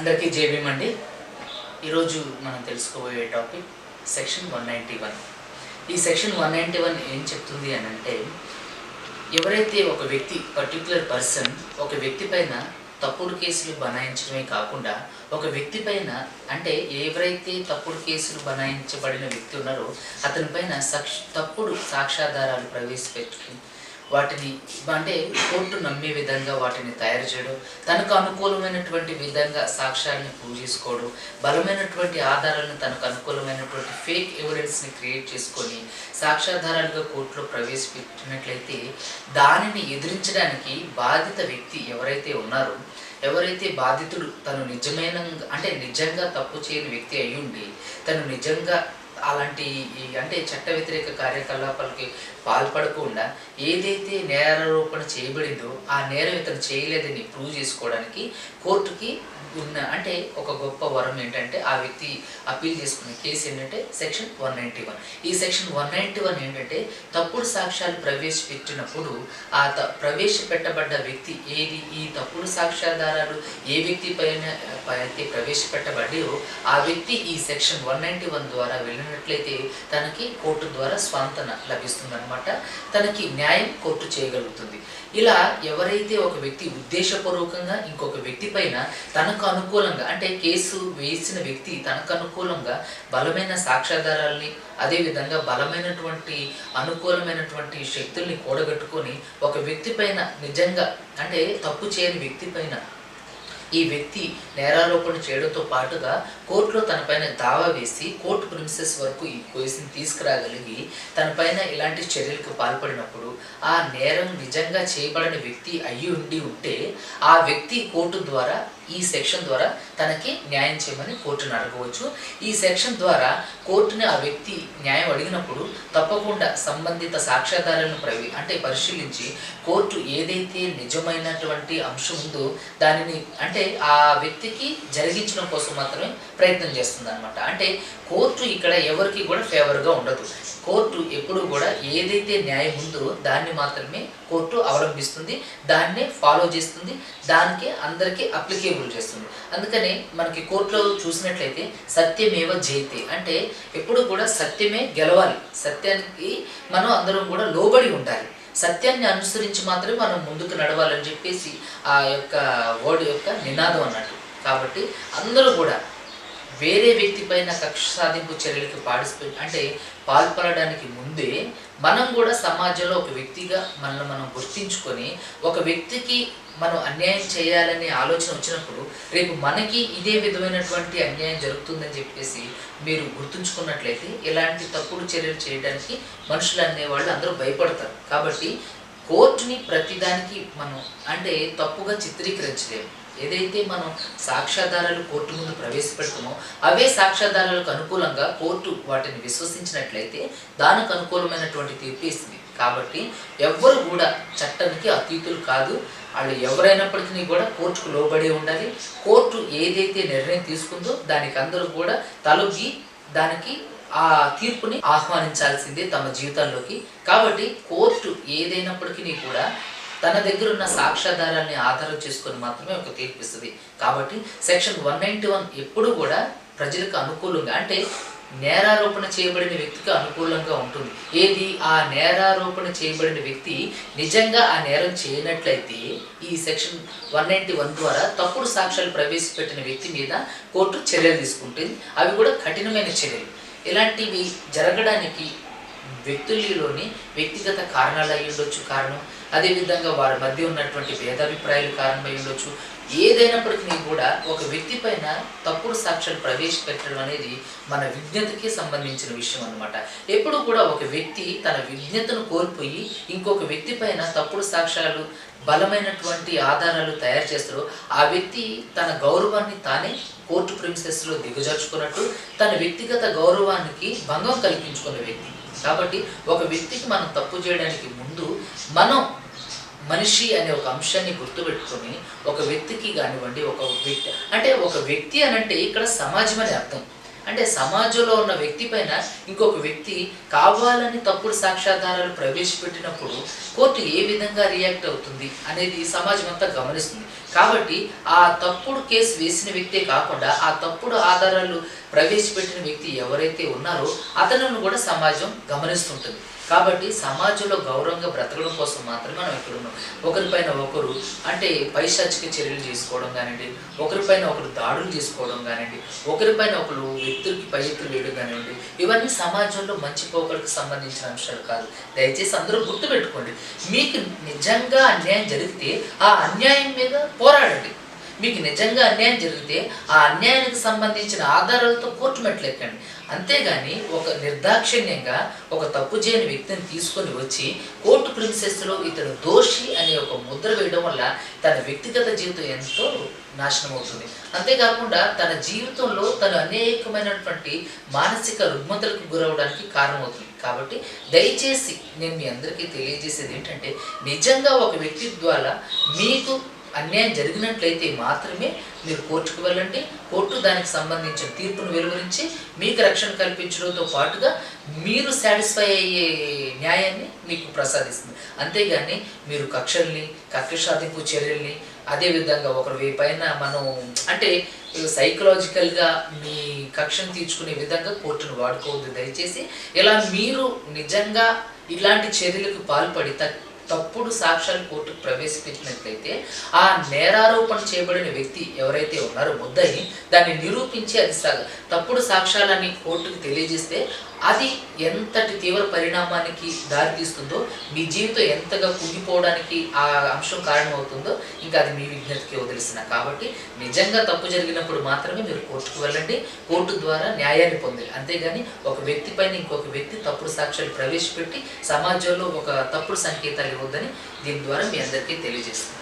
అందరికీ జేబీఎం అండి. ఈరోజు మనం తెలుసుకోబోయే topic section one ninety one. ఈ సెక్షన్ వన్ నైంటీ వన్ ఏం చెప్తుంది అని అంటే ఎవరైతే ఒక వ్యక్తి పర్టికులర్ పర్సన్ ఒక వ్యక్తి పైన తప్పుడు కేసులు బనాయించడమే కాకుండా ఒక వ్యక్తి పైన అంటే ఎవరైతే తప్పుడు కేసులు బనాయించబడిన వ్యక్తి ఉన్నారో అతని పైన సక్ష తప్పుడు సాక్ష్యాధారాలు ప్రవేశపెట్టుకుని వాటిని అంటే కోర్టు నమ్మే విధంగా వాటిని తయారు చేయడం తనకు అనుకూలమైనటువంటి విధంగా సాక్ష్యాలను పూజించుకోవడం బలమైనటువంటి ఆధారాలను తనకు అనుకూలమైనటువంటి ఫేక్ ఎవిడెన్స్ని క్రియేట్ చేసుకొని సాక్ష్యాధారాలుగా కోర్టులో ప్రవేశపెట్టినట్లయితే దానిని ఎదిరించడానికి బాధిత వ్యక్తి ఎవరైతే ఉన్నారో ఎవరైతే బాధితుడు తను నిజమైన అంటే నిజంగా తప్పు చేయని వ్యక్తి అయి ఉండి తను నిజంగా అలాంటి అంటే చట్ట వ్యతిరేక కార్యకలాపాలకి పాల్పడకుండా ఏదైతే నేరారోపణ చేయబడిందో ఆ నేరం ఇతను చేయలేదని ప్రూవ్ చేసుకోవడానికి కోర్టుకి ఉన్న అంటే ఒక గొప్ప వరం ఏంటంటే ఆ వ్యక్తి అప్పీల్ చేసుకునే కేసు ఏంటంటే సెక్షన్ వన్ నైంటీ వన్. ఈ సెక్షన్ వన్ నైంటీ వన్ ఏంటంటే తప్పుడు సాక్ష్యాలు ప్రవేశపెట్టినప్పుడు ఆ త ప్రవేశపెట్టబడ్డ వ్యక్తి ఏది? ఈ తప్పుడు సాక్ష్యాధారాలు ఏ వ్యక్తి పైన అయితే ప్రవేశపెట్టబడ్డాయో ఆ వ్యక్తి ఈ సెక్షన్ వన్ నైంటీ వన్ ద్వారా వెళ్ళినట్లయితే తనకి కోర్టు ద్వారా స్వాంతన లభిస్తుందన్నమాట. తనకి న్యాయం కోర్టు చేయగలుగుతుంది. ఇలా ఎవరైతే ఒక వ్యక్తి ఉద్దేశపూర్వకంగా ఇంకొక వ్యక్తి పైన తనకు అనుకూలంగా అంటే కేసు వేసిన వ్యక్తి తనకు అనుకూలంగా బలమైన సాక్ష్యాధారాల్ని అదేవిధంగా బలమైనటువంటి అనుకూలమైనటువంటి శక్తుల్ని కూడగట్టుకొని ఒక వ్యక్తి పైన నిజంగా అంటే తప్పు చేయని వ్యక్తి పైన ఈ వ్యక్తి నేరారోపణ చేయడంతో పాటుగా కోర్టులో తనపైన దావా వేసి కోర్టు ప్రిన్సెస్ వరకు ఈ కేసుని తీసుకురాగలిగి తనపైన ఇలాంటి చర్యలకు పాల్పడినప్పుడు ఆ నేరం నిజంగా చేయబడిన వ్యక్తి అయ్యి ఉండి ఉంటే ఆ వ్యక్తి కోర్టు ద్వారా ఈ సెక్షన్ ద్వారా తనకి న్యాయం చేయమని కోర్టును అడగవచ్చు. ఈ సెక్షన్ ద్వారా కోర్టుని ఆ వ్యక్తి న్యాయం అడిగినప్పుడు తప్పకుండా సంబంధిత సాక్ష్యాధారాలను ప్రవి అంటే పరిశీలించి కోర్టు ఏదైతే నిజమైనటువంటి అంశం ఉందో దానిని అంటే ఆ వ్యక్తికి జరిగించడం కోసం మాత్రమే ప్రయత్నం చేస్తుంది అనమాట అంటే కోర్టు ఇక్కడ ఎవరికి కూడా ఫేవర్గా ఉండదు. కోర్టు ఎప్పుడు కూడా ఏదైతే న్యాయం ఉందో దాన్ని మాత్రమే కోర్టు అవలంబిస్తుంది దాన్నే ఫాలో చేస్తుంది దానికి అందరికీ అప్లికేబుల్ చేస్తుంది. అందుకని మనకి కోర్టులో చూసినట్లయితే సత్యమేవ జయతే అంటే ఎప్పుడు కూడా సత్యమే గెలవాలి. సత్యానికి మనం అందరం కూడా లోబడి ఉండాలి. సత్యాన్ని అనుసరించి మాత్రమే మనం ముందుకు నడవాలని చెప్పేసి ఆ యొక్క వర్డ్ యొక్క నినాదం అన్నట్టు. కాబట్టి అందరూ కూడా వేరే వ్యక్తి పైన కక్ష సాధింపు చర్యలకు పార్టిసిపేట్ అంటే పాల్పడడానికి ముందే మనం కూడా సమాజంలో ఒక వ్యక్తిగా మనల్ని మనం గుర్తించుకొని ఒక వ్యక్తికి మనం అన్యాయం చేయాలనే ఆలోచన వచ్చినప్పుడు రేపు మనకి ఇదే విధమైనటువంటి అన్యాయం జరుగుతుందని చెప్పేసి మీరు గుర్తుంచుకున్నట్లయితే ఇలాంటి తప్పుడు చర్యలు చేయడానికి మనుషులు అనేవాళ్ళు అందరూ భయపడతారు. కాబట్టి కోర్టుని ప్రతిదానికి మనం అంటే తప్పుగా చిత్రీకరించలేము. ఏదైతే మనం సాక్ష్యాధారాలు కోర్టు ముందు ప్రవేశపెడతామో అవే సాక్ష్యాధారాలకు అనుకూలంగా కోర్టు వాటిని విశ్వసించినట్లయితే దానికి అనుకూలమైనటువంటి తీర్పు ఇస్తుంది. కాబట్టి ఎవ్వరు కూడా చట్టానికి అతీతులు కాదు. వాళ్ళు ఎవరైనప్పటికీ కూడా కోర్టుకు లోబడి ఉండాలి. కోర్టు ఏదైతే నిర్ణయం తీసుకుందో దానికి అందరూ కూడా తలొగ్గి దానికి ఆ తీర్పుని ఆహ్వానించాల్సిందే తమ జీవితాల్లోకి. కాబట్టి కోర్టు ఏదైనప్పటికీ కూడా తన దగ్గర ఉన్న సాక్ష్యాధారాన్ని ఆధారం చేసుకొని మాత్రమే ఒక తీర్పు ఇస్తుంది. కాబట్టి సెక్షన్ వన్ నైంటీ వన్ ఎప్పుడు కూడా ప్రజలకు అనుకూలంగా అంటే నేరారోపణ చేయబడిన వ్యక్తికి అనుకూలంగా ఉంటుంది. ఏది? ఆ నేరారోపణ చేయబడిన వ్యక్తి నిజంగా ఆ నేరం చేయనట్లయితే ఈ సెక్షన్ వన్ నైంటీ వన్ ద్వారా తప్పుడు సాక్ష్యాలు ప్రవేశపెట్టిన వ్యక్తి మీద కోర్టు చర్యలు తీసుకుంటుంది. అవి కూడా కఠినమైన చర్యలు. ఇలాంటివి జరగడానికి వ్యక్తులలోని వ్యక్తిగత కారణాలు అయి ఉండొచ్చు. కారణం అదేవిధంగా వారి మధ్య ఉన్నటువంటి భేదాభిప్రాయాలు కారణమై ఉండొచ్చు. ఏదైనప్పటికీ కూడా ఒక వ్యక్తి పైన తప్పుడు సాక్ష్యాలు ప్రవేశపెట్టడం అనేది మన విజ్ఞతకి సంబంధించిన విషయం అనమాట ఎప్పుడు కూడా ఒక వ్యక్తి తన విజ్ఞతను కోల్పోయి ఇంకొక వ్యక్తి పైన తప్పుడు సాక్ష్యాలు బలమైనటువంటి ఆధారాలు తయారు చేస్తారో ఆ వ్యక్తి తన గౌరవాన్ని తానే కోర్టు ప్రిన్సెస్లో దిగజార్చుకున్నట్టు తన వ్యక్తిగత గౌరవానికి భంగం కల్పించుకున్న వ్యక్తి. కాబట్టి ఒక వ్యక్తికి మనం తప్పు చేయడానికి ముందు మనం మనిషి అనే ఒక అంశాన్ని గుర్తుపెట్టుకొని ఒక వ్యక్తికి కానివ్వండి ఒక వ్యక్తి అంటే ఒక వ్యక్తి అనంటే ఇక్కడ సమాజం అనే అర్థం. అంటే సమాజంలో ఉన్న వ్యక్తి పైన ఇంకొక వ్యక్తి కావాలని తప్పుడు సాక్ష్యాధారాలు ప్రవేశపెట్టినప్పుడు కోర్టు ఏ విధంగా రియాక్ట్ అవుతుంది అనేది సమాజం అంతా గమనిస్తుంది. కాబట్టి ఆ తప్పుడు కేసు వేసిన వ్యక్తే కాకుండా ఆ తప్పుడు ఆధారాలు ప్రవేశపెట్టిన వ్యక్తి ఎవరైతే ఉన్నారో అతను కూడా సమాజం గమనిస్తుంటుంది. కాబట్టి సమాజంలో గౌరవంగా బ్రతకడం కోసం మాత్రమే మనం ఇక్కడ ఉన్నాం. ఒకరిపైన ఒకరు అంటే పైశాచిక చర్యలు చేసుకోవడం కానివ్వండి ఒకరిపైన ఒకరు దాడులు చేసుకోవడం కానివ్వండి ఒకరిపైన ఒకరు వ్యక్తులకి పై ఎత్తులు వేయడం కానివ్వండి ఇవన్నీ సమాజంలో మంచి పోకడకు సంబంధించిన అంశాలు కాదు. దయచేసి అందరూ గుర్తుపెట్టుకోండి మీకు నిజంగా అన్యాయం జరిగితే ఆ అన్యాయం మీద పోరాడండి. మీకు నిజంగా అన్యాయం జరిగితే ఆ అన్యాయానికి సంబంధించిన ఆధారాలతో కోర్టు మెట్లెక్కండి అంతేగాని ఒక నిర్దాక్షిణ్యంగా ఒక తప్పు చేయని వ్యక్తిని తీసుకొని వచ్చి కోర్టు ప్రిన్సెస్లో ఇతడు దోషి అనే ఒక ముద్ర వేయడం వల్ల తన వ్యక్తిగత జీవితం ఎంతో నాశనం అవుతుంది అంతేకాకుండా తన జీవితంలో తను అనేకమైనటువంటి మానసిక రుగ్మతలకు గురవడానికి కారణమవుతుంది. కాబట్టి దయచేసి నేను మీ అందరికీ తెలియజేసేది ఏంటంటే నిజంగా ఒక వ్యక్తి ద్వారా మీకు అన్యాయం జరిగినట్లయితే మాత్రమే మీరు కోర్టుకు వెళ్ళండి. కోర్టు దానికి సంబంధించిన తీర్పును వెలువరించి మీకు రక్షణ కల్పించడంతో పాటుగా మీరు సాటిస్ఫై అయ్యే న్యాయాన్ని మీకు ప్రసాదిస్తుంది. అంతేగాని మీరు కక్షల్ని కక్ష సాధింపు చర్యల్ని అదేవిధంగా ఒకరి పైన మనం అంటే సైకలాజికల్గా మీ కక్షను తీర్చుకునే విధంగా కోర్టును వాడుకోవద్దు. దయచేసి ఇలా మీరు నిజంగా ఇలాంటి చర్యలకు పాల్పడి తప్పుడు సాక్ష్యాలు కోర్టుకు ప్రవేశపెట్టినట్లయితే ఆ నేరారోపణ చేయబడిన వ్యక్తి ఎవరైతే ఉన్నారో ముద్దని దాన్ని నిరూపించి అది తప్పుడు సాక్ష్యాలని కోర్టుకు తెలియజేస్తే అది ఎంతటి తీవ్ర పరిణామానికి దారితీస్తుందో మీ జీవితం ఎంతగా కుంగిపోవడానికి ఆ అంశం కారణమవుతుందో ఇంకా అది మీ విజ్ఞతకి వదిలిసిన. కాబట్టి నిజంగా తప్పు జరిగినప్పుడు మాత్రమే మీరు కోర్టుకు వెళ్ళండి. కోర్టు ద్వారా న్యాయాన్ని పొందాలి అంతేగాని ఒక వ్యక్తి పైన ఇంకొక వ్యక్తి తప్పుడు సాక్ష్యాలు ప్రవేశపెట్టి సమాజంలో ఒక తప్పుడు సంకేతాలు ఇవ్వద్దని దీని ద్వారా మీ అందరికీ తెలియజేస్తున్నాను.